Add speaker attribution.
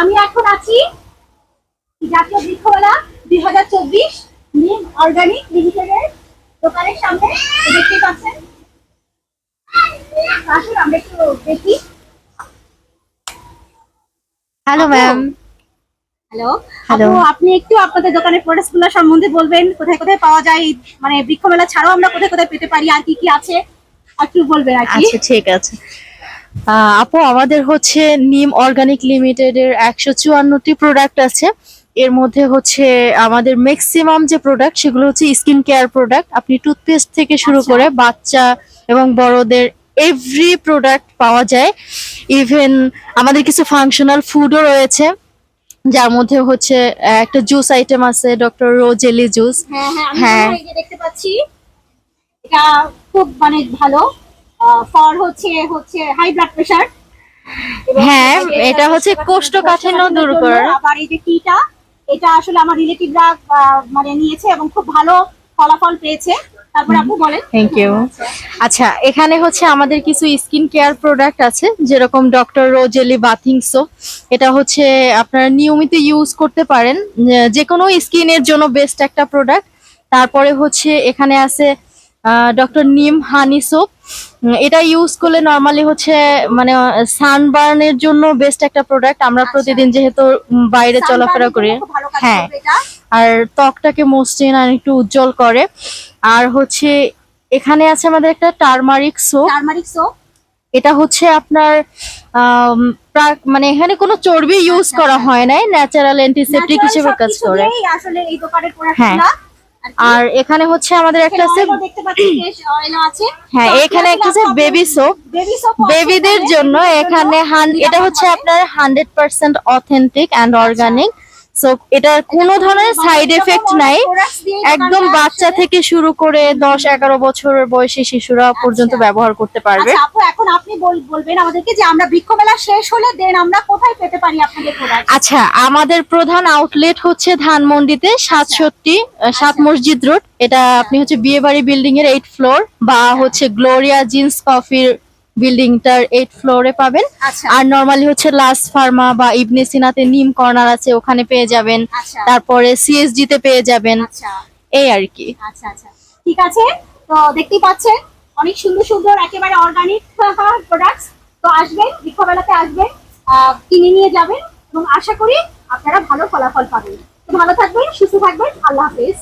Speaker 1: আমি এখন আছি জাতীয় বৃক্ষমেলা দুই হাজার চব্বিশ নিম অর্গানিক লিমিটেডের দোকানের সামনে তো দেখতেই পাচ্ছেন। আসুন আমরা একটু দেখি।
Speaker 2: Hello ma'am
Speaker 1: hello. আপনি একটু আপনাদের দোকানের প্রোডাক্টসগুলো সম্বন্ধে বলবেন কোথায় কোথায় পাওয়া যায়? মানে বৃক্ষমেলা ছাড়াও আমরা কোথায় কোথায় পেতে পারি আর কি কি আছে? একটু বলবেন আর কি।
Speaker 2: আচ্ছা ঠিক আছে। আপু আমাদের হচ্ছে নিম অর্গানিক লিমিটেডের একশো চুয়ান্নটি প্রোডাক্ট আছে। এর মধ্যে হচ্ছে আমাদের ম্যাক্সিমাম যে প্রোডাক্ট সেগুলো হচ্ছে স্কিন কেয়ার প্রোডাক্ট আপনি টুথপেস্ট থেকে শুরু
Speaker 1: আচ্ছা।
Speaker 2: করে বাচ্চা এবং বড়দের এভরি প্রোডাক্ট পাওয়া যায়। ইভেন আমাদের কিছু ফাংশনাল ফুডও রয়েছে যার মধ্যে হচ্ছে একটা জুস আইটেম আছে ডক্টর রোজেলি জুস
Speaker 1: হ্যাঁ হ্যাঁ
Speaker 2: হ্যাঁ।
Speaker 1: দেখতে পাচ্ছি এটা খুব মানে ভালো। ফর হচ্ছে হচ্ছে হাই ব্লাড প্রেশার
Speaker 2: হ্যাঁ, এটা হচ্ছে কোষ্ঠকাঠিন্য দূর করে।
Speaker 1: আবার এই যে টিটা এটা আসলে আমার রিলেটিভরা মানে নিয়েছে এবং খুব ভালো ফলাফল পেয়েছে। তারপর আপু বলেন।
Speaker 2: থ্যাংক ইউ আচ্ছা এখানে হচ্ছে আমাদের কিছু স্কিন কেয়ার প্রোডাক্ট আছে যেরকম ডক্টর রোজেলি বাথিং সোপ এটা হচ্ছে আপনারা নিয়মিত ইউজ করতে পারেন। যে কোনো স্কিনের জন্য বেস্ট একটা প্রোডাক্ট তারপরে হচ্ছে এখানে আছে ডক্টর নিম হানি সোপ। এটা ইউজ করলে নর্মালি হচ্ছে মানে সানবার্নের জন্য বেস্ট একটা প্রোডাক্ট আমরা
Speaker 1: আচ্ছা।
Speaker 2: প্রতিদিন যেহেতু বাইরে চলাফেরা করি। হ্যাঁ। আর ত্বকটাকে মসৃণ আর একটু উজ্জ্বল করে। আর হচ্ছে এখানে আছে আমাদের একটা টারমারিক সোপ
Speaker 1: টারমারিক সোপ
Speaker 2: এটা হচ্ছে আপনার মানে এখানে কোনো চর্বি ইউজ
Speaker 1: আচ্ছা,
Speaker 2: করা
Speaker 1: আচ্ছা।
Speaker 2: হয় নাই। ন্যাচারাল অ্যান্টিসেপটিক হিসেবে কাজ করে।
Speaker 1: আসলে এই দোকানের
Speaker 2: হ্যাঁ। আর এখানে হচ্ছে আমাদের একটা আছে। হ্যাঁ এখানে একটা আছে বেবি সোপ বেবিদের জন্য এখানে এটা হচ্ছে আপনার hundred percent authentic and organic so এটার কোনো ধরনের সাইড এফেক্ট নাই। একদম বাচ্চা থেকে শুরু করে দশ এগারো বছরের বয়সী শিশুরা পর্যন্ত
Speaker 1: আচ্ছা।
Speaker 2: ব্যবহার করতে পারবে।
Speaker 1: আচ্ছা আপু এখন আপনি বলবেন আমাদেরকে যে আমরা বৃক্ষমেলা শেষ হলে দেন আমরা কোথায় পেতে পারি আপনাদের
Speaker 2: আচ্ছা আমাদের প্রধান আউটলেট হচ্ছে ধানমন্ডিতে সাতষট্টি সাত
Speaker 1: আচ্ছা।
Speaker 2: মসজিদ রোড। এটা আপনি হচ্ছে বিয়েবাড়ি বিল্ডিং এর এইট ফ্লোর বা হচ্ছে গ্লোরিয়া জিন্স কফির বিল্ডিংটার এইট ফ্লোরে পাবেন।
Speaker 1: আচ্ছা।
Speaker 2: আর নর্মালি হচ্ছে লাস ফার্মা বা ইবনে সিনাতে নিম কর্নার আছে ওখানে পেয়ে যাবেন।
Speaker 1: আচ্ছা।
Speaker 2: তারপরে সিএসডি তে পেয়ে যাবেন।
Speaker 1: আচ্ছা।
Speaker 2: এই আর কি।
Speaker 1: আচ্ছা আচ্ছা। ঠিক আছে। তো দেখতেই পাচ্ছেন অনেক সুন্দর সুন্দর একেবারে অর্গানিক প্রোডাক্টস তো আসবেন বৃক্ষমেলাতে আসবেন কিনে নিয়ে যাবেন। এবং আশা করি আপনারা ভালো ফলাফল পাবেন। তো ভালো থাকবেন সুস্থ থাকবেন। আল্লাহ হাফেজ।